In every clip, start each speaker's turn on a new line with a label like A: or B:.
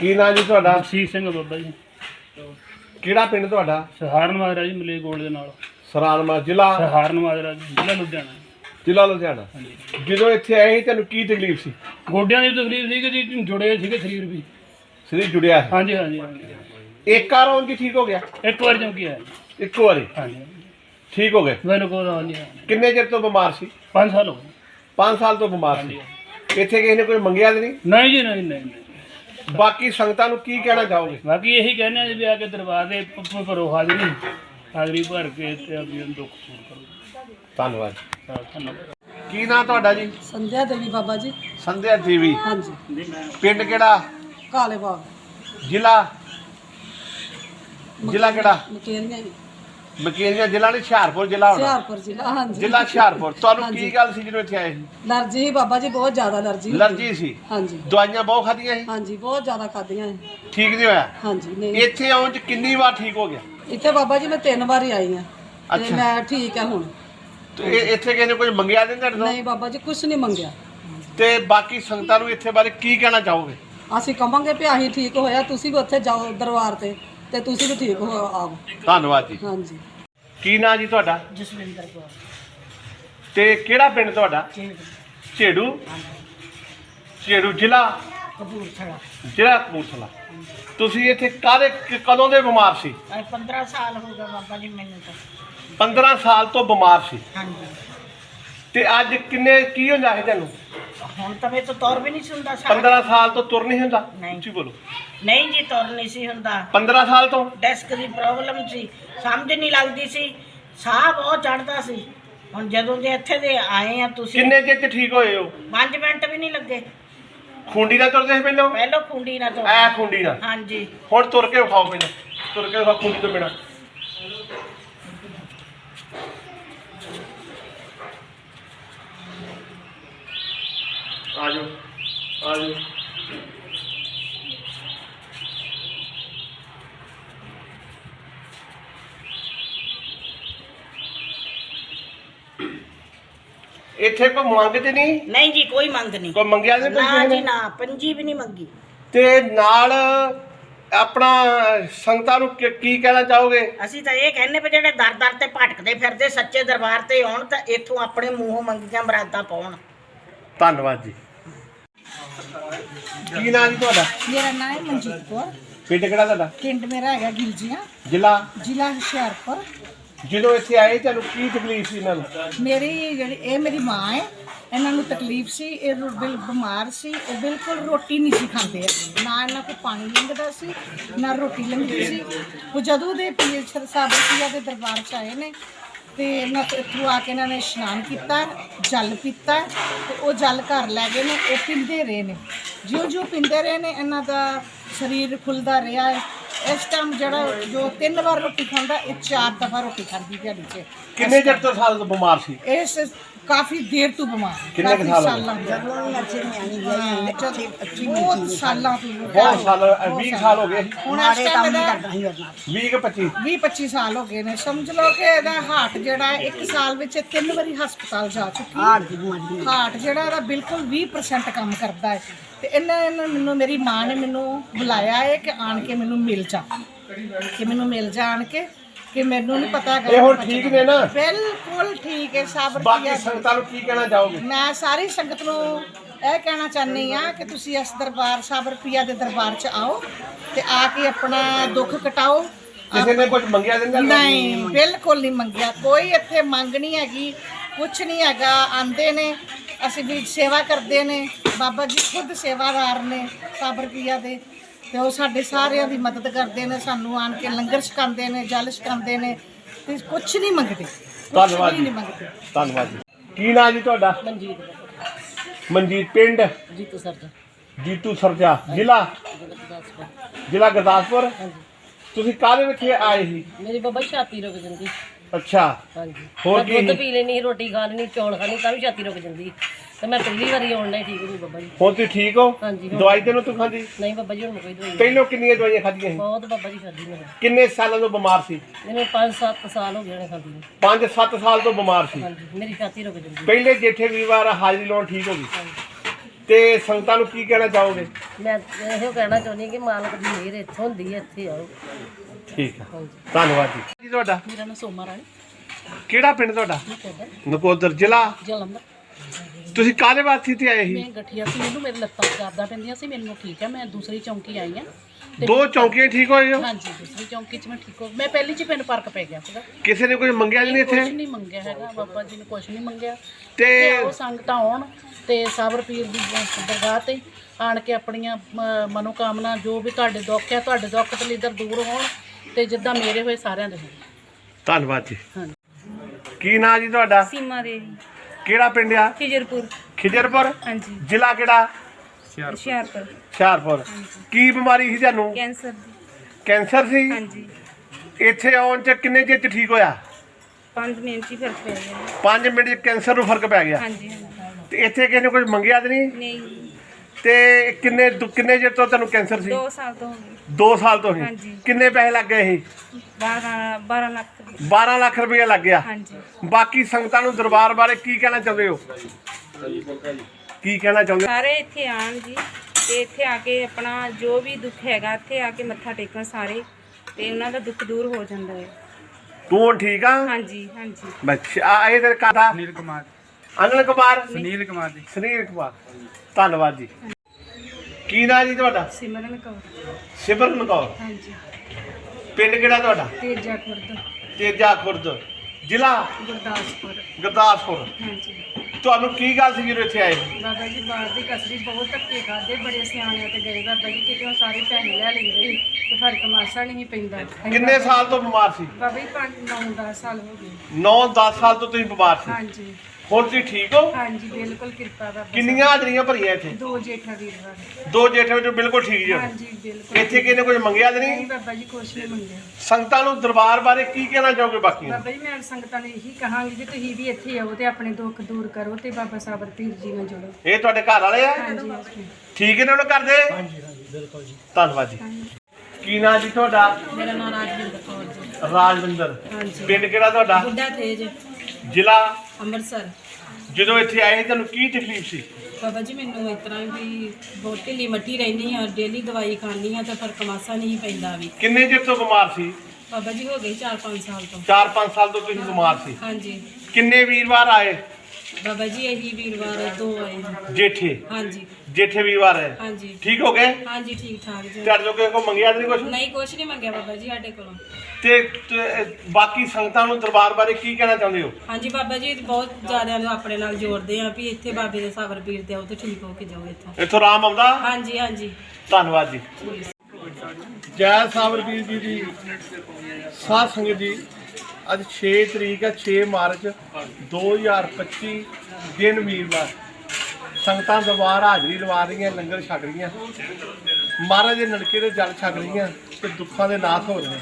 A: ਕੀ ਨਾਂ ਜੀ ਤੁਹਾਡਾ?
B: ਸੀਤ ਸਿੰਘ ਬਾਬਾ ਜੀ।
A: ਕਿਹੜਾ ਪਿੰਡ ਤੁਹਾਡਾ?
B: ਸਹਾਰਨ ਮਾਜਰਾ ਜੀ ਮਲੇ ਗੋਲ ਦੇ ਨਾਲ।
A: ਸਰਾਨਮਾ ਜ਼ਿਲ੍ਹਾ?
B: ਸਹਾਰਨ ਮਾਜਰਾ ਜੀ ਜ਼ਿਲ੍ਹਾ ਲੁਧਿਆਣਾ
A: ਜ਼ਿਲ੍ਹਾ ਲੁਧਿਆਣਾ।
B: ਹਾਂਜੀ।
A: ਜਦੋਂ ਇੱਥੇ ਆਏ ਸੀ ਤੈਨੂੰ ਕੀ ਤਕਲੀਫ ਸੀ?
B: ਗੋਡਿਆਂ ਦੀ ਤਕਲੀਫ ਸੀ ਕਿ ਜੀ ਜੁੜੇ ਸੀਗੇ ਸਰੀਰ ਵੀ।
A: ਸਰੀਰ ਜੁੜਿਆ ਹੈ
B: ਹਾਂਜੀ ਹਾਂਜੀ ਹਾਂਜੀ।
A: ਇੱਕ ਵਾਰ ਆਉਣ ਕੀ ਠੀਕ ਹੋ ਗਿਆ?
B: ਇੱਕ ਵਾਰ ਚੌਂਕੀ ਆਇਆ ਜੀ।
A: ਇੱਕ ਵਾਰੀ?
B: ਹਾਂਜੀ।
A: ਠੀਕ ਹੋ ਗਏ?
B: ਮੈਨੂੰ ਕੋਲ ਹਾਂਜੀ ਹਾਂਜੀ।
A: ਕਿੰਨੇ ਚਿਰ ਤੋਂ ਬਿਮਾਰ ਸੀ?
B: ਪੰਜ ਸਾਲ ਹੋ ਗਏ।
A: 5 ਸਾਲ ਤੋਂ ਬਿਮਾਰ ਸੀ। ਇੱਥੇ ਕਿਸੇ ਨੇ ਕੋਈ ਮੰਗਿਆ ਤੇ ਨਹੀਂ?
B: ਨਹੀਂ ਜੀ ਨਹੀਂ ਨਹੀਂ ਨਹੀਂ।
A: ਬਾਕੀ ਸੰਗਤਾਂ ਨੂੰ ਕੀ ਕਹਿਣਾ ਚਾਹੋਗੇ?
B: ਬਾਕੀ ਇਹੀ ਕਹਿੰਦੇ ਆ ਜੀ ਵੀ ਆ ਕੇ ਦਰਬਾਰ ਦੇ ਪ- ਭਰੋ ਹਾਜ਼ਰੀ ਹਾਜ਼ਰੀ ਭਰ ਕੇ ਤੇ ਆਪਣੀ ਦੁੱਖ ਪੂਰ ਕਰੋ।
A: ਧੰਨਵਾਦ ਕੀ ਨਾਂ ਤੁਹਾਡਾ ਜੀ?
C: ਸੰਧਿਆ ਦੇਵੀ ਬਾਬਾ ਜੀ।
A: ਸੰਧਿਆ ਟੀਵੀ
C: ਹਾਂਜੀ।
A: ਪਿੰਡ ਕਿਹੜਾ?
C: ਕਾਲੇ ਬਾਗ
A: ਜ਼ਿਲ੍ਹਾ? ਜ਼ਿਲ੍ਹਾ ਕਿਹੜਾ?
C: ਮਕੇਰੀਆਂ ਜੀ।
A: ਮਕੇਰੀਆ ਜ਼ਿਲ੍ਹਾ ਨਹੀਂ ਹੁਸ਼ਿਆਰਪੁਰ ਜ਼ਿਲ੍ਹਾ ਹੋਣਾ।
C: ਹੁਸ਼ਿਆਰਪੁਰ ਜ਼ਿਲ੍ਹਾ ਹਾਂਜੀ।
A: ਜ਼ਿਲ੍ਹਾ ਹੁਸ਼ਿਆਰਪੁਰ। ਤੁਹਾਨੂੰ ਕੀ
C: ਹਾਂਜੀ।
A: ਗੱਲ ਸੀ ਜਦੋਂ ਇੱਥੇ ਆਏ ਸੀ?
C: ਅਲਰਜੀ ਸੀ ਬਾਬਾ ਜੀ ਬਹੁਤ ਜ਼ਿਆਦਾ ਅਲਰਜੀ ਹੁੰਦੀ।
A: ਅਲਰਜੀ ਸੀ?
C: ਹਾਂਜੀ।
A: ਦਵਾਈਆਂ ਬਹੁਤ ਖਾਧੀਆਂ ਸੀ?
C: ਹਾਂਜੀ ਬਹੁਤ ਜ਼ਿਆਦਾ ਖਾਧੀਆਂ ਸੀ।
A: ਠੀਕ ਨਹੀਂ ਹੋਇਆ?
C: ਹਾਂਜੀ ਨਹੀਂ।
A: ਇੱਥੇ ਆਉਣ ਚ ਕਿੰਨੀ ਵਾਰ ਠੀਕ ਹੋ ਗਿਆ?
C: ਇੱਥੇ ਬਾਬਾ ਜੀ ਮੈਂ ਤਿੰਨ ਵਾਰੀ ਆਈ ਆ ਤੇ
A: ਅੱਛਾ।
C: ਮੈਂ ਠੀਕ ਆ ਹੁਣ।
A: ਤੇ ਇਹ- ਇੱਥੇ ਕਿਸੇ ਨੇ ਕੋਈ ਮੰਗਿਆ ਨਹੀਂ ਤੁਹਾਡੇ ਤੋਂ?
C: ਨਹੀਂ ਬਾਬਾ ਜੀ ਕੁਝ ਨਹੀਂ ਮੰਗਿਆ।
A: ਤੇ ਬਾਕੀ ਸੰਗਤਾਂ ਨੂੰ ਇੱਥੇ ਬਾਰੇ ਕੀ ਕਹਿਣਾ ਚਾਹੋਗੇ?
C: ਅਸੀਂ ਕਵਾਂਗੇ ਵੀ ਅਸੀਂ ਠੀਕ ਹੋਇਆ ਤੁਸੀਂ ਵੀ ਉੱਥੇ ਜਾਓ ਦਰਬਾਰ ਤੇ। ਤੇ ਤੁਸੀਂ ਵੀ ਠੀਕ ਹੋ ਆਓ।
A: ਧੰਨਵਾਦ ਜੀ।
C: ਹਾਂਜੀ।
A: ਕੀ ਨਾਂ ਜੀ ਤੁਹਾਡਾ?
C: ਜਸਵਿੰਦਰ ਕੌਰ।
A: ਤੇ ਕਿਹੜਾ ਪਿੰਡ ਤੁਹਾਡਾ? ਝੇੜੂ। ਝੇੜੂ? ਜ਼ਿਲ੍ਹਾ?
C: ਕਪੂਰਥਲਾ।
A: ਜ਼ਿਲ੍ਹਾ ਕਪੂਰਥਲਾ। ਤੁਸੀਂ ਇੱਥੇ ਕਾਹਦੇ ਕ- ਕਦੋਂ ਦੇ ਬਿਮਾਰ ਸੀ?
C: 15 ਸਾਲ ਹੋ ਗਏ ਬਾਬਾ ਜੀ ਮੈਨੂੰ ਤਾਂ।
A: 15 ਸਾਲ ਤੋਂ ਬਿਮਾਰ ਸੀ।
C: ਹਾਂਜੀ।
A: ਤੇ ਅੱਜ ਕਿੰਨੇ ਕੀ ਹੁੰਦਾ ਹੈ ਤੈਨੂੰ?
D: ਹੁਣ ਤਾਂ ਮੇਰੇ ਤੋਂ ਤੁਰ ਵੀ ਨਹੀਂ ਸੀ ਹੁੰਦਾ ਸਾਰਾ
A: 15 ਸਾਲ ਤੋਂ ਤੁਰ ਨਹੀਂ ਹੁੰਦਾ?
D: ਨਹੀਂ।
A: ਉੱਚੀ ਬੋਲੋ।
D: ਨਹੀਂ ਜੀ ਤੁਰ ਨਹੀਂ ਸੀ ਹੁੰਦਾ।
A: 15 ਸਾਲ ਤੋਂ?
D: ਡੈਸਕ ਦੀ ਪ੍ਰੋਬਲਮ ਸੀ। ਸਮਝ ਨਹੀਂ ਲੱਗਦੀ ਸੀ। ਸਾਹ ਬਹੁਤ ਚੜਦਾ ਸੀ। ਹੁਣ ਜਦੋਂ ਦੇ ਇੱਥੇ ਦੇ ਆਏ ਆ ਤੁਸੀਂ
A: ਕਿੰਨੇ ਚਿਰ ਚ ਠੀਕ ਹੋਏ ਹੋ?
D: 5 ਮਿੰਟ ਵੀ ਨਹੀਂ ਲੱਗੇ।
A: ਖੁੰਡੀ ਨਾਲ ਤੁਰਦੇ ਸੀ ਪਹਿਲਾਂ?
D: ਪਹਿਲਾਂ ਖੁੰਡੀ ਨਾ ਤੋਂ
A: ਐ ਖੁੰਡੀ ਨਾਲ?
D: ਹਾਂਜੀ।
A: ਹੁਣ ਤੁਰ ਕੇ ਵਿਖਾਓ ਪਹਿਲਾਂ ਤੁਰ ਕੇ ਵਿਖਾਓ ਖੁੰਡੀ ਤੋਂ ਬਿਨਾ। ਆ ਜਾਓ ਆ ਜਾਓ ਇੱਥੇ ਕੋਈ ਮੰਗਦੇ ਨਹੀਂ?
D: ਨਹੀਂ ਜੀ ਕੋਈ ਮੰਗ ਨਹੀਂ।
A: ਕੋਈ ਮੰਗਿਆ ਨਹੀਂ
D: ਨਾ ਜੀ
A: ਨੇ
D: ਨਾ ਪੰਜੀ ਵੀ ਨਹੀਂ ਮੰਗੀ।
A: ਤੇ ਨਾਲ ਆਪਣਾ ਸੰਗਤਾਂ ਨੂੰ ਕੀ ਕੀ ਕਹਿਣਾ ਚਾਹੋਗੇ?
D: ਅਸੀਂ ਤਾਂ ਇਹ ਕਹਿੰਨੇ ਵੀ ਜਿਹੜੇ ਦਰ ਦਰ ਤੇ ਭਟਕਦੇ ਫਿਰਦੇ ਸੱਚੇ ਦਰਬਾਰ ਤੇ ਆਉਣ ਤਾਂ ਇੱਥੋਂ ਆਪਣੇ ਮੂੰਹੋਂ ਮੰਗੀਆਂ ਮਰਾਦਾਂ ਪਾਉਣ।
A: ਧੰਨਵਾਦ ਜੀ। ਕੀ ਨਾਮ ਜੀ ਤੁਹਾਡਾ?
E: ਮੇਰਾ ਨਾਮ ਹੈ ਮਨਜੀਤ ਕੌਰ।
A: ਪਿੰਡ ਕਿਹੜਾ ਤੁਹਾਡਾ?
E: ਪਿੰਡ ਮੇਰਾ ਹੈਗਾ ਗਿਲਜੀਆਂ।
A: ਜ਼ਿਲ੍ਹਾ?
E: ਜ਼ਿਲ੍ਹਾ ਹੁਸ਼ਿਆਰਪੁਰ।
A: ਜਦੋਂ ਇੱਥੇ ਆਏ ਤੁਹਾਨੂੰ ਕੀ ਤਕਲੀਫ ਸੀ ਨਾਲ
E: ਮੇਰੀ ਜਿਹੜੀ ਇਹ ਮੇਰੀ ਮਾਂ ਹੈ। ਇਹਨਾਂ ਨੂੰ ਤਕਲੀਫ ਸੀ ਇਹ ਰੋ- ਬਿਲ ਬਿਮਾਰ ਸੀ। ਇਹ ਬਿਲਕੁਲ ਰੋਟੀ ਨਹੀਂ ਸੀ ਖਾਂਦੇ। ਨਾ ਇਹਨਾਂ ਕੋਲ ਪਾਣੀ ਲੰਘਦਾ ਸੀ ਨਾ ਰੋਟੀ ਲੰਘਦੀ ਸੀ। ਉਹ ਜਦੋਂ ਦੇ ਪੀਰ ਸਾਹਿਬ ਪੀਆ ਦੇ ਦਰਬਾਰ ਚ ਆਏ ਨੇ ਤੇ ਇਹਨਾਂ ਤੋਂ ਇੱਥੋਂ ਆ ਕੇ ਇਹਨਾਂ ਨੇ ਇਸ਼ਨਾਨ ਕੀਤਾ ਜਲ ਪੀਤਾ ਤੇ ਉਹ ਜਲ ਘਰ ਲੈ ਗਏ ਨੇ ਉਹ ਪੀਂਦੇ ਰਹੇ ਨੇ। ਜਿਉਂ ਜਿਉਂ ਪੀਂਦੇ ਰਹੇ ਨੇ ਇਹਨਾਂ ਦਾ ਸਰੀਰ ਖੁੱਲਦਾ ਰਿਹਾ। ਹੈ ਇਸ ਟਾਈਮ ਜਿਹੜਾ ਜੋ ਤਿੰਨ ਵਾਰ ਰੋਟੀ ਖਾਂਦਾ ਇਹ ਚਾਰ ਦਫਾ ਰੋਟੀ ਖਾਂਦੀ ਦਿਹਾੜੀ 'ਚ।
A: ਕਿੰਨੇ ਚਿਰ ਤੋਂ ਸਾਲ ਤੋਂ ਬਿਮਾਰ ਸੀ?
E: ਇਸ ਕਾਫੀ ਦੇਰ ਤੋਂ ਬਿਮਾਰ ਹੈ।
A: ਕਿੰਨੇ ਕੁ
E: ਕਾਫੀ
A: ਸਾਲ ਹੋ ਗਏ?
E: ਸਾਲਾਂ ਤੋਂ। ਬਹੁਤ ਸਾਲਾਂ ਤੋਂ
A: ਬਹੁਤ ਸਾਲ 20 ਸਾਲ ਹੋ ਗਏ
E: ਹੁਣ ਇਸ ਟਾਈਮ ਦਾ
A: 20 ਕਿ 25
E: 20 25 ਸਾਲ ਹੋ ਗਏ ਨੇ। ਸਮਝ ਲਓ ਕਿ ਇਹਦਾ ਹਾਰਟ ਜਿਹੜਾ ਹੈ ਇੱਕ ਸਾਲ ਵਿੱਚ ਇਹ ਤਿੰਨ ਵਾਰੀ ਹਸਪਤਾਲ ਜਾ ਚੁੱਕੀ ਹੈ। ਹਾਰਟ ਜਿਹੜਾ ਇਹਦਾ ਬਿਲਕੁਲ 20% ਕੰਮ ਕਰਦਾ ਹੈ। ਤੇ ਇਹਨਾਂ ਮੈਨੂੰ ਮੇਰੀ ਮਾਂ ਨੇ ਮੈਨੂੰ ਬੁਲਾਇਆ ਹੈ ਕਿ ਆਣ ਕੇ ਮੈਨੂੰ ਮਿਲ ਜਾ। ਕਿ ਮੈਨੂੰ ਮਿਲ ਜਾ ਆਣ ਕੇ ਕਿ ਮੈਨੂੰ ਨਹੀਂ ਪਤਾ ਹੈਗਾ
A: ਇਹ ਹੁਣ ਠੀਕ ਨੇ ਨਾ?
E: ਬਿਲਕੁਲ ਠੀਕ ਹੈ ਸਭ
A: ਬਾਕੀ ਸੰਗਤਾਂ ਨੂੰ ਕੀ ਕਹਿਣਾ ਚਾਹੋਗੇ?
E: ਮੈਂ ਸਾਰੀ ਸੰਗਤ ਨੂੰ ਇਹ ਕਹਿਣਾ ਚਾਹੁੰਦੀ ਆ ਕਿ ਤੁਸੀਂ ਇਸ ਦਰਬਾਰ ਸਾਹਿਬ ਰੁਪਈਆ ਦੇ ਦਰਬਾਰ 'ਚ ਆਓ ਤੇ ਆ ਕੇ ਆਪਣਾ ਦੁੱਖ ਕਟਾਓ।
A: ਕਿਸੇ ਨੇ ਕੁਝ ਮੰਗਿਆ ਦਿੰਦਾ
E: ਨਹੀਂ ਬਿਲਕੁਲ ਨਹੀਂ ਮੰਗਿਆ। ਕੋਈ ਇੱਥੇ ਮੰਗ ਨਹੀਂ ਹੈਗੀ ਕੁਝ ਨਹੀਂ ਹੈਗਾ। ਆਂਦੇ ਨੇ ਅਸੀਂ ਵੀ ਸੇਵਾ ਕਰਦੇ ਨੇ। ਬਾਬਾ ਜੀ ਖੁਦ ਸੇਵਾਦਾਰ ਨੇ ਸਾਹਿਬ ਰੁਪਈਆ ਦੇ। ਤੇ ਉਹ ਸਾਡੇ ਸਾਰਿਆਂ ਦੀ ਮਦਦ ਕਰਦੇ ਨੇ ਸਾਨੂੰ ਆਣ ਕੇ ਲੰਗਰ ਛਕਾਉਂਦੇ ਨੇ ਜਲ ਛਕਾਉਂਦੇ ਨੇ ਤੇ ਕੁਝ ਨਹੀਂ ਮੰਗਦੇ ਕੁਛ
A: ਧੰਨਵਾਦ
E: ਵੀ
A: ਜੀ।
E: ਨਹੀਂ ਮੰਗਦੇ।
A: ਧੰਨਵਾਦ ਜੀ। ਕੀ ਨਾਮ ਜੀ ਤੁਹਾਡਾ?
C: ਮਨਜੀਤ
A: ਮਨਜੀਤ ਪਿੰਡ?
C: ਜੀਤੂ ਸਰ ਦਾ।
A: ਜੀਤੂ ਸਰਜਾ ਜ਼ਿਲ੍ਹਾ? ਜ਼ਿਲ੍ਹਾ ਗੁਰਦਾਸਪੁਰ। ਤੁਸੀਂ ਕਾਹਦੇ ਵਿੱਚ ਆਏ ਸੀ?
C: ਮੇਰੀ ਬਾਬਾ ਛਾਤੀ ਰੁਕ ਜਾਂਦੀ।
A: ਅੱਛਾ।
C: ਹਾਂਜੀ।
A: ਹੋਰ
C: ਮੈਂ
A: ਕੀ
C: ਦੁੱਧ ਪੀ ਲੈਣੀ ਰੋਟੀ ਖਾ ਲੈਣੀ ਚੌਲ ਖਾਣੀ ਤਾਂ ਵੀ ਛਾਤੀ ਰੁਕ ਜਾਂਦੀ। ਤੇ ਮੈਂ ਪਹਿਲੀ ਵਾਰੀ ਆਉਣ ਲਈ ਠੀਕ ਨਹੀਂ ਬਾਬਾ ਜੀ।
A: ਹੁਣ ਤੁਸੀਂ ਠੀਕ ਹੋ?
C: ਹਾਂਜੀ, ਹੁਣ।
A: ਦਵਾਈ ਤੈਨੂੰ ਤੂੰ ਖਾਂਦੀ
C: ਨਹੀਂ ਬਾਬਾ ਜੀ ਹੁਣ ਕੋਈ ਦਵਾਈ ਨਹੀਂ।
A: ਪਹਿਲੋਂ ਕਿੰਨੀਆਂ ਦਵਾਈਆਂ ਖਾਧੀਆਂ ਸੀ?
C: ਬਹੁਤ ਬਾਬਾ ਜੀ ਖਾਦੀ ਮੈਂ।
A: ਕਿੰਨੇ ਸਾਲਾਂ ਤੋਂ ਬਿਮਾਰ ਸੀ?
C: ਮੈਨੂੰ 5-7 ਸਾਲ ਹੋ ਗਏ ਨੇ ਖਾਦੀ ਨੂੰ।
A: 5-7 ਸਾਲ ਤੋਂ ਬਿਮਾਰ ਸੀ।
C: ਹਾਂਜੀ ਮੇਰੀ ਛਾਤੀ ਰੁਕ ਜਾਂਦੀ।
A: ਪਹਿਲੇ ਜੇਠੇ ਵੀਰਵਾਰ ਹਾਜ਼ਰੀ ਲਾਉਣ ਠੀਕ ਹੋ ਗਈ। ਤੇ ਸੰਗਤਾਂ ਨੂੰ ਕੀ ਕਹਿਣਾ ਚਾਹੋਗੇ?
F: ਮੈਂ ਇਹੋ ਕਹਿਣਾ ਚਾਹੁੰਦੀ ਕਿ ਮਾਲਕ ਦੀ ਮਿਹਰ ਇੱਥੇ ਹੁੰਦੀ ਹੈ ਇੱਥੇ ਆਓ।
A: ਠੀਕ ਹੈ। ਧੰਨਵਾਦ ਜੀ। ਜੀ ਤੁਹਾਡਾ?
C: ਮੇਰਾ ਨਾਮ ਸੋਮਾ ਰਾਣੀ।
A: ਕਿਹੜਾ ਪਿੰਡ ਤੁਹਾਡਾ? ਨਕੋਦਰ ਜ਼ਿਲ੍ਹਾ?
C: ਜਲੰਧਰ
A: ਤੁਸੀਂ ਕਾਹਦੇ ਵਾਸਤੇ ਇੱਥੇ ਆਏ ਸੀ?
C: ਮੈਂ ਗਠੀਆ ਸੀ। ਮੈਨੂੰ ਮੇਰੇ ਲੱਤਾਂ ਦਰਦਾਂ ਪੈਂਦੀਆਂ ਸੀ। ਮੈਨੂੰ ਠੀਕ ਹੈ। ਮੈਂ ਦੂਸਰੀ ਚੌਂਕੀ ਆਈ ਹਾਂ। ਤੇ
A: ਦੋ ਚੌਂਕੀਆਂ ਠੀਕ ਹੋਏ ਹੋ?
C: ਹਾਂਜੀ ਦੂਸਰੀ ਚੌਂਕੀ 'ਚ ਮੈਂ ਠੀਕ ਹੋ ਮੈਂ ਪਹਿਲੀ 'ਚ ਮੈਨੂੰ ਫ਼ਰਕ ਪੈ ਗਿਆ ਸੀਗਾ।
A: ਕਿਸੇ ਨੇ ਕੋਈ ਮੰਗਿਆ ਜੀ ਨਹੀਂ
C: ਕੁਝ
A: ਇੱਥੇ?
C: ਨਹੀਂ ਮੰਗਿਆ ਹੈਗਾ। ਬਾਬਾ ਜੀ ਨੇ ਕੁਝ ਨਹੀਂ ਮੰਗਿਆ।
A: ਤੇ
C: ਤੇ ਉਹ ਸੰਗਤਾਂ ਆਉਣ ਤੇ ਸਾਬਰ ਪੀਰ ਦੀ ਦਰਗਾਹ ਤੇ ਆਣ ਕੇ ਆਪਣੀਆਂ ਮਨੋਕਾਮਨਾ ਜੋ ਵੀ ਤੁਹਾਡੇ ਦੁੱਖ ਹੈ ਤੁਹਾਡੇ ਦੁੱਖ ਤੇ ਇਧਰ ਦੂਰ ਹੋਣ। ਤੇ ਜਿੱਦਾਂ ਮੇਰੇ ਹੋਏ ਸਾਰਿਆਂ ਦੇ ਹੋਣ
A: ਧੰਨਵਾਦ ਜੀ।
C: ਹਾਂਜੀ।
A: ਕੀ ਨਾਂ ਜੀ ਤੁਹਾਡਾ?
G: ਸੀਮਾ ਦੇਵੀ
A: ਕਿਹੜਾ ਪਿੰਡ ਆ?
G: ਖਿਜਰਪੁਰ।
A: ਖਿਜਰਪੁਰ?
G: ਹਾਂਜੀ।
A: ਜ਼ਿਲ੍ਹਾ ਕਿਹੜਾ?
G: ਹੁਸ਼ਿਆਰਪੁਰ।
A: ਹੁਸ਼ਿਆਰਪੁਰ। ਕੀ ਬਿਮਾਰੀ ਸੀ ਤੁਹਾਨੂੰ?
G: ਕੈਂਸਰ ਦੀ।
A: ਕੈਂਸਰ ਸੀ?
G: ਹਾਂਜੀ।
A: ਇੱਥੇ ਆਉਣ ਚ ਕਿੰਨੇ ਚਿਰ ਚ ਠੀਕ ਹੋਇਆ?
G: 5 ਮਿੰਟ 'ਚ ਹੀ ਫ਼ਰਕ ਪੈ ਗਿਆ।
A: 5 ਮਿੰਟ ਚ ਕੈਂਸਰ ਨੂੰ ਫ਼ਰਕ ਪੈ ਗਿਆ।
G: ਹਾਂਜੀ ਹਾਂਜੀ।
A: ਤੇ ਇੱਥੇ ਕਿਸੇ ਨੇ ਕੁਝ ਮੰਗਿਆ ਤੇ ਨਹੀਂ?
G: ਨਹੀਂ।
A: ਤੇ ਕਿੰਨੇ ਦੁ- ਕਿੰਨੇ ਚਿਰ ਤੋਂ ਤੁਹਾਨੂੰ ਕੈਂਸਰ ਸੀ?
G: 2 ਸਾਲ ਤੋਂ ਹੋ ਗਏ।
A: 2 ਸਾਲ ਤੋਂ ਹੀ।
G: ਹਾਂਜੀ।
A: ਕਿੰਨੇ ਪੈਸੇ ਲੱਗ ਗਏ ਸੀ?
G: 12 12 ਲੱਖ ਰੁਪਏ।
A: 12 ਲੱਖ ਰੁਪਏ ਲੱਗ ਗਿਆ।
G: ਹਾਂਜੀ।
A: ਬਾਕੀ ਸੰਗਤਾਂ ਨੂੰ ਦਰਬਾਰ ਬਾਰੇ ਕੀ ਕਹਿਣਾ ਚਾਹੁੰਦੇ ਹੋ? ਕੀ ਕਹਿਣਾ ਚਾਹੁੰਦੇ ਹੋ?
G: ਸਾਰੇ ਇੱਥੇ ਆਣ ਜੀ ਤੇ ਇੱਥੇ ਆ ਕੇ ਆਪਣਾ ਜੋ ਵੀ ਦੁੱਖ ਹੈਗਾ ਇੱਥੇ ਆ ਕੇ ਮੱਥਾ ਟੇਕਣ ਸਾਰੇ ਤੇ ਉਹਨਾਂ ਦਾ ਦੁੱਖ ਦੂਰ ਹੋ ਜਾਂਦਾ ਹੈ।
A: ਤੂੰ ਹੁਣ ਠੀਕ ਆ?
G: ਹਾਂਜੀ ਹਾਂਜੀ।
A: ਬੱਚਾ ਆ ਇਹ ਤੇਰੇ ਕਾਦਾ
H: ਸੁਨੀਲ ਕੁਮਾਰ।
A: ਅਨਿਲ ਕੁਮਾਰ
H: ਸੁਨੀਲ ਕੁਮਾਰ ਜੀ।
A: ਸੁਨੀਲ ਕੁਮਾਰ। ਧੰਨਵਾਦ ਜੀ। ਕੀ ਨਾਂ ਜੀ ਤੁਹਾਡਾ?
C: ਸਿਮਰਨ ਕੌਰ।
A: ਸਿਮਰਨ ਕੌਰ।
C: ਹਾਂਜੀ।
A: ਪਿੰਡ ਕਿਹੜਾ ਤੁਹਾਡਾ?
C: ਤੇਜਾ ਖੁਰਦ।
A: ਤੇਜਾ ਖੁਰਦ। ਜ਼ਿਲ੍ਹਾ?
C: ਗੁਰਦਾਸਪੁਰ।
A: ਗੁਰਦਾਸਪੁਰ।
C: ਹਾਂਜੀ।
A: ਤੁਹਾਨੂੰ ਕੀ ਗੱਲ ਸੀ ਜਦੋਂ ਇੱਥੇ ਆਏ
C: ਬਾਬਾ ਜੀ ਬਾਹਰ ਦੀ ਕਸਰੀ ਬਹੁਤ ਧੱਕੇ ਖਾਦੇ ਬੜੇ ਸਿਆਣਿਆਂ ਤੇ ਗਏ ਬਾਬਾ ਜੀ ਕਿਤੇ ਸਾਰੇ ਪੈਸੇ ਲੈ ਲੈਂਦੇ ਸੀ ਤੇ ਫ਼ਰਕ ਮਾਸਾ ਨਹੀਂ ਪੈਂਦਾ।
A: ਕਿੰਨੇ ਸਾਲ ਤੋਂ ਬਿਮਾਰ ਸੀ?
C: ਬਾਬਾ ਜੀ 5 9 10 ਸਾਲ ਹੋ ਗਏ।
A: 9-10 ਸਾਲ ਤੋਂ ਤੁਸੀਂ ਬਿਮਾਰ ਸੀ?
C: ਹਾਂਜੀ।
A: ਹੁਣ ਤੁਸੀਂ ਠੀਕ ਹੋ?
C: ਹਾਂਜੀ ਬਿਲਕੁਲ ਕਿਰਪਾ ਬਾਬਾ
A: ਕਿੰਨੀਆਂ ਹਾਜ਼ਰੀਆਂ ਭਰੀਆਂ ਇੱਥੇ?
C: ਦੋ ਜੇਠਾ ਵੀਰਵਾਰ
A: ਦੋ ਜੇਠ ਵਿੱਚ ਬਿਲਕੁਲ ਠੀਕ ਜੀ।
C: ਹਾਂਜੀ ਬਿਲਕੁਲ
A: ਇੱਥੇ ਕਿਸੇ ਨੇ ਕੁਝ ਮੰਗਿਆ ਤੇ
C: ਨਹੀਂ?
A: ਨਹੀਂ
C: ਬਾਬਾ ਜੀ ਕੁਛ ਨਹੀਂ ਮੰਗਿਆ।
A: ਸੰਗਤਾਂ ਨੂੰ ਦਰਬਾਰ ਬਾਰੇ ਕੀ ਕਹਿਣਾ ਚਾਹੋਗੇ ਬਾਕੀ
C: ਬਾਬਾ ਜੀ ਮੈਂ ਸੰਗਤਾਂ ਨੂੰ ਇਹੀ ਕਹਾਂਗੀ ਵੀ ਤੁਸੀਂ ਵੀ ਇੱਥੇ ਆਓ ਤੇ ਆਪਣੇ ਦੁੱਖ ਦੂਰ ਕਰੋ ਤੇ ਬਾਬਾ ਸਾਬਰ ਪੀਰ ਜੀ ਨਾਲ ਜੁੜੋ।
A: ਇਹ ਤੁਹਾਡੇ ਘਰ ਵਾਲੇ ਆ?
C: ਹਾਂਜੀ ਹਾਂਜੀ
A: ਠੀਕ ਇਹਨਾਂ ਨੂੰ ਕਰਦੇ? ਹਾਂਜੀ ਹਾਂਜੀ ਬਿਲਕੁਲ ਜੀ। ਧੰਨਵਾਦ ਜੀ। ਕੀ ਨਾਂ ਜੀ ਤੁਹਾਡਾ?
C: ਮੇਰਾ ਨਾਮ ਰਾਜਵਿੰਦਰ ਕੌਰ ਜੀ।
A: ਰਾਜਵਿੰਦਰ।
C: ਹਾਂਜੀ।
A: ਪਿੰਡ ਕਿਹੜਾ ਤੁਹਾਡਾ?
C: ਬੁੱਢਾ ਤੇਜ।
A: ਜ਼ਿਲ੍ਹਾ
C: ਅੰਮ੍ਰਿਤਸਰ।
A: ਜਦੋਂ ਇੱਥੇ ਆਏ ਤੁਹਾਨੂੰ ਕੀ ਤਕਲੀਫ ਸੀ?
C: ਬਾਬਾ ਜੀ ਮੈਨੂੰ ਇਸ ਤਰ੍ਹਾਂ ਵੀ ਬਹੁਤ ਢਿੱਲੀ ਮੱਠੀ ਰਹਿੰਦੀ ਆ ਡੇਲੀ ਦਵਾਈ ਖਾਂਦੀ ਆ ਤਾਂ ਫ਼ਰਕ ਮਾਸਾ ਨਹੀਂ ਪੈਂਦਾ ਵੀ।
A: ਕਿੰਨੇ ਚਿਰ ਤੋਂ ਬਿਮਾਰ ਸੀ?
C: ਬਾਬਾ ਜੀ ਹੋ ਗਏ 4-5 ਸਾਲ ਤੋਂ।
A: 4-5 ਸਾਲ ਤੋਂ ਤੁਸੀਂ ਬਿਮਾਰ ਸੀ।
C: ਹਾਂਜੀ।
A: ਕਿੰਨੇ ਵੀਰਵਾਰ ਆਏ?
C: ਬਾਬਾ ਜੀ ਇਹੀ ਵੀਰਵਾਰ ਦੋ ਆਏ।
A: ਜੇਠੇ?
C: ਹਾਂਜੀ।
A: ਜੇਠੇ ਵੀਰਵਾਰ ਆਏ?
C: ਹਾਂਜੀ।
A: ਠੀਕ ਹੋ ਗਏ?
C: ਹਾਂਜੀ ਠੀਕ ਠਾਕ ਜੀ।
A: ਤੁਹਾਡੇ ਤੋਂ ਕਿਸੇ ਕੋ ਮੰਗਿਆ ਤਾਂ ਨਹੀਂ ਕੁਝ
C: ਨਹੀਂ ਕੁਛ ਨਹੀਂ ਮੰਗਿਆ ਬਾਬਾ ਜੀ ਸਾਡੇ ਕੋਲੋਂ।
A: ਤੇ ਤੇ ਬਾਕੀ ਸੰਗਤਾਂ ਨੂੰ ਦਰਬਾਰ ਬਾਰੇ ਕੀ ਕਹਿਣਾ ਚਾਹੁੰਦੇ ਹੋ?
C: ਹਾਂਜੀ ਬਾਬਾ ਜੀ ਬਹੁਤ ਜ਼ਿਆਦਾ ਨੂੰ ਆਪਣੇ ਨਾਲ ਜੋੜਦੇ ਆ ਵੀ ਇੱਥੇ ਬਾਬੇ ਦੇ ਸਾਬਰ ਪੀਰ ਤੇ ਆਓ ਤੇ ਠੀਕ ਹੋ ਕੇ ਜਾਓ ਇੱਥੋਂ।
A: ਇੱਥੋਂ ਰਾਮ ਆਉਂਦਾ?
C: ਹਾਂਜੀ ਹਾਂਜੀ।
A: ਧੰਨਵਾਦ ਜੀ। ਜੈ ਸਾਬਰਪੀਰ ਜੀ ਦੀ। ਸਾਧ ਸੰਗਤ ਜੀ ਅੱਜ 6 ਤਰੀਕ ਹੈ 6 ਮਾਰਚ 2025 ਦਿਨ ਵੀਰਵਾਰ। ਸੰਗਤਾਂ ਦਰਬਾਰ ਹਾਜ਼ਰੀ ਲਵਾ ਰਹੀਆਂ, ਲੰਗਰ ਛਕ ਰਹੀਆਂ। ਮਹਾਰਾਜ ਦੇ ਨਲਕੇ ਦੇ ਜਲ ਛਕ ਰਹੀਆਂ ਤੇ ਦੁੱਖਾਂ ਦੇ ਨਾਥ ਹੋ ਰਹੇ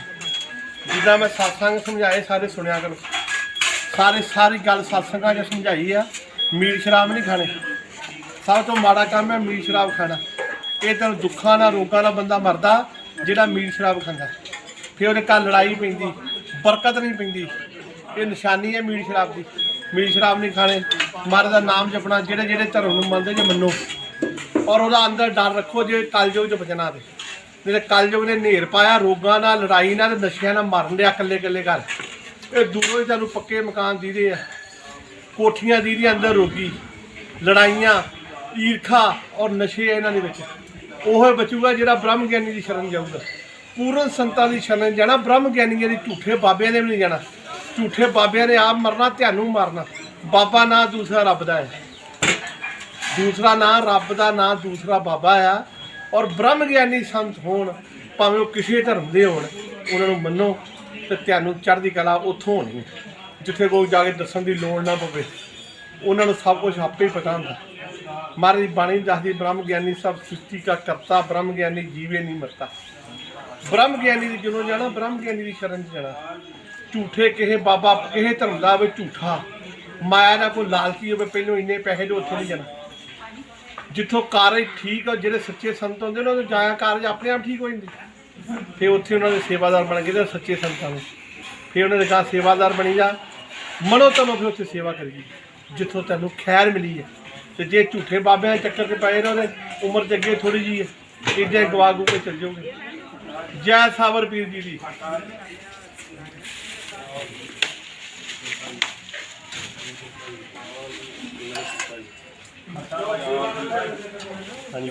A: ਜਿੱਦਾਂ ਮੈਂ satsang ਸਮਝਾਏ, ਸਾਰੇ ਸੁਣਿਆ ਕਰੋ। ਸਾਰੇ, ਸਾਰੀ ਗੱਲ satsangਾਂ 'ਚ ਸਮਝਾਈ ਆ। ਮੀਰ ਸ਼ਰਾਬ ਨਹੀਂ ਖਾਣੇ। ਸਭ ਤੋਂ ਮਾੜਾ ਕੰਮ ਹੈ ਮੀਰ ਸ਼ਰਾਬ ਖਾਣਾ। ਇਹ ਤਾਂ ਦੁੱਖਾਂ ਨਾਲ, ਰੋਗਾਂ ਨਾਲ ਬੰਦਾ ਮਰਦਾ, ਜਿਹੜਾ ਮੀਰ ਸ਼ਰਾਬ ਖਾਂਦਾ। ਫਿਰ ਉਹਦੇ ਘਰ ਲੜਾਈ ਪੈਂਦੀ। ਬਰਕਤ ਨਹੀਂ ਪੈਂਦੀ। ਇਹ ਨਿਸ਼ਾਨੀ ਹੈ ਮੀਟ ਸ਼ਰਾਬ ਦੀ। ਮੀਟ ਸ਼ਰਾਬ ਨਹੀਂ ਖਾਣੇ। ਮਹਾਰਾਜ ਦਾ ਨਾਮ ਜਪਣਾ, ਜਿਹੜੇ ਜਿਹੜੇ ਧਰਮ ਨੂੰ ਮੰਨਦੇ ਜੇ ਮੰਨੋ। ਔਰ ਉਹਦਾ ਅੰਦਰ ਡਰ ਰੱਖੋ ਜੇ ਕਲਯੁਗ ਚ ਬਚਣਾ ਤੇ। ਜਿਹੜੇ ਕਲਯੁਗ ਨੇ ਨੇਰ ਪਾਇਆ, ਰੋਗਾਂ ਨਾਲ, ਲੜਾਈ ਨਾਲ, ਨਸ਼ਿਆਂ ਨਾਲ ਮਰਨ ਡਿਆ ਇਕੱਲੇ ਇਕੱਲੇ ਘਰ। ਇਹ ਦੂਰੋਂ ਹੀ ਤੁਹਾਨੂੰ ਪੱਕੇ ਮਕਾਨ ਦੀਦੇ ਆ। ਕੋਠੀਆਂ ਦੀਦੀਆਂ ਅੰਦਰ ਰੋਗੀ, ਲੜਾਈਆਂ, ਈਰਖਾ ਔਰ ਨਸ਼ੇ ਇਹਨਾਂ ਦੇ ਵਿੱਚ। ਉਹ ਬਚੂਗਾ ਜਿਹੜਾ ਬ੍ਰਹਮ ਗਿਆਨੀ ਦੀ ਸ਼ਰਨ ਜਾਊਗਾ। ਪੂਰਨ ਸੰਤਾਂ ਦੀ ਸ਼ਰਨ ਜਾਣਾ, ਬ੍ਰਹਮ ਗਿਆਨੀਆਂ ਦੀ ਝੂਠੇ ਬਾਬਿਆਂ ਦੇ ਵੀ ਨਹੀਂ ਜਾਣਾ। ਝੂਠੇ ਬਾਬਿਆਂ ਨੇ ਆਪ ਮਰਨਾ ਤੁਹਾਨੂੰ ਮਾਰਨਾ। ਬਾਬਾ ਨਾਂ ਦੂਸਰਾ ਰੱਬ ਦਾ ਹੈ। ਦੂਸਰਾ ਨਾਂ ਰੱਬ ਦਾ, ਨਾਂ ਦੂਸਰਾ ਬਾਬਾ ਆ। ਔਰ ਬ੍ਰਹਮ ਗਿਆਨੀ ਸੰਤ ਹੋਣ, ਭਾਵੇਂ ਉਹ ਕਿਸੇ ਧਰਮ ਦੇ ਹੋਣ, ਉਹਨਾਂ ਨੂੰ ਮੰਨੋ ਤੇ ਤੁਹਾਨੂੰ ਚੜ੍ਹਦੀ ਕਲਾ ਉੱਥੋਂ ਹੋਣੀ ਹੈ। ਜਿੱਥੇ ਕੋਈ ਜਾ ਕੇ ਦੱਸਣ ਦੀ ਲੋੜ ਨਾ ਪਵੇ, ਉਹਨਾਂ ਨੂੰ ਸਭ ਕੁਝ ਆਪੇ ਹੀ ਪਤਾ ਹੁੰਦਾ। ਮਹਾਰਾਜ ਦੀ ਬਾਣੀ ਦੱਸਦੀ, ਬ੍ਰਹਮ ਗਿਆਨੀ ਸਭ ਸ੍ਰਿਸ਼ਟੀ ਦਾ ਕਰਤਾ, ਬ੍ਰਹਮ ਗਿਆਨੀ ਜੀਵੇ ਨਹੀਂ ਮਰਤਾ। ਬ੍ਰਹਮ ਗਿਆਨੀ ਦੀ ਜਿਹਨੂੰ ਜਾਣਾ ਬ੍ਰਹਮ ਗਿਆਨੀ ਦੀ ਸ਼ਰਨ 'ਚ ਜਾਣਾ। ਝੂਠੇ ਕਿਸੇ ਬਾਬਾ ਕਿਸੇ ਧਰਮ ਦਾ ਹੋਵੇ ਝੂਠਾ। ਮਾਇਆ ਦਾ ਕੋਈ ਲਾਲਚੀ ਹੋਵੇ, ਪਹਿਲੋਂ ਇੰਨੇ ਪੈਸੇ ਦੇ ਉੱਥੇ ਨਹੀਂ ਜਾਣਾ। ਜਿੱਥੋਂ ਕਾਰਜ ਠੀਕ ਆ, ਜਿਹੜੇ ਸੱਚੇ ਸੰਤ ਹੁੰਦੇ, ਉਹਨਾਂ ਉਹਨਾਂ ਜਾਇਆ ਕਾਰਜ ਆਪਣੇ ਆਪ ਠੀਕ ਹੋ ਜਾਂਦੇ। ਫਿਰ ਉੱਥੇ ਉਹਨਾਂ ਦੇ ਸੇਵਾਦਾਰ ਬਣ ਗਏ ਸੱਚੇ ਸੰਤਾਂ ਦੇ ਫਿਰ ਉਹਨਾਂ ਦੇ ਕਹਾ ਸੇਵਾਦਾਰ ਬਣੀ ਜਾ। ਮਨੋ ਤਨੋ ਫਿਰ ਉੱਥੇ ਸੇਵਾ ਕਰੀਏ ਜਿੱਥੋਂ ਤੈਨੂੰ ਖੈਰ ਮਿਲੀ ਹੈ ਤੇ ਜੇ ਝੂਠੇ ਬਾਬਿਆਂ ਦੇ ਚੱਕਰ 'ਤੇ ਪਏ ਰਹੋ ਤੇ ਉਮਰ 'ਚ ਅੱਗੇ ਥੋੜੀ ਜੀ ਹੈ ਇੱਦਾਂ ਗਵਾ ਗੂ ਕੇ ਚੱਲ ਜਾਓਗੇ। ਜੈ ਸਾਵਰ ਪੀਰ ਜੀ ਦੀ ਹਾਂਜੀ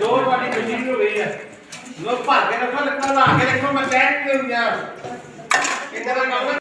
A: ਦੋ ਵਾਲੀ ਮਸ਼ੀਨ ਹੋ ਗਈ ਹੈ ਲੋ ਭਰ ਕੇ ਰੱਖੋ ਲੱਕਾ ਲਾ ਕੇ ਰੱਖੋ, ਮੈਂ ਕਹਿ ਕੇ ਹੁੰਦਿਆ ਕਿੰਨਾ ਦਾ ਕੰਮ